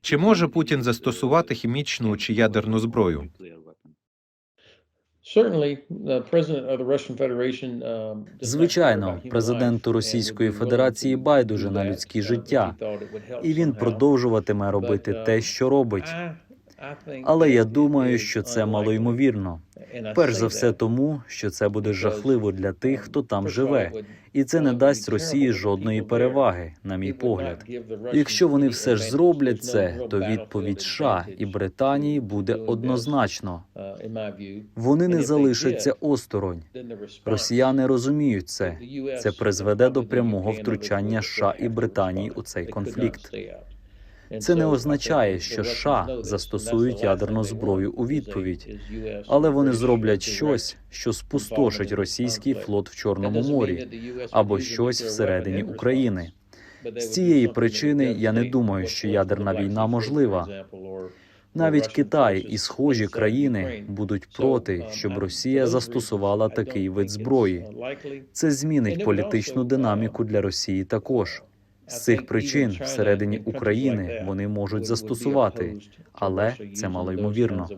Чи може Путін застосувати хімічну чи ядерну зброю? um, Звичайно, президенту Російської Федерації байдуже на людські життя, і він продовжуватиме робити те, що робить. Але я думаю, що це малоймовірно. Перш за все, тому що це буде жахливо для тих, хто там живе, і це не дасть Росії жодної переваги, на мій погляд. Якщо вони все ж зроблять це, то відповідь США і Британії буде однозначно. Вони не залишаться осторонь. Росіяни розуміють це. Це призведе до прямого втручання США і Британії у цей конфлікт. Це не означає, що США застосують ядерну зброю у відповідь, але вони зроблять щось, що спустошить російський флот в Чорному морі або щось всередині України. З цієї причини я не думаю, що ядерна війна можлива. Навіть Китай і схожі країни будуть проти, щоб Росія застосувала такий вид зброї. Це змінить політичну динаміку для Росії також. З цих причин всередині України вони можуть застосувати, але це малоймовірно.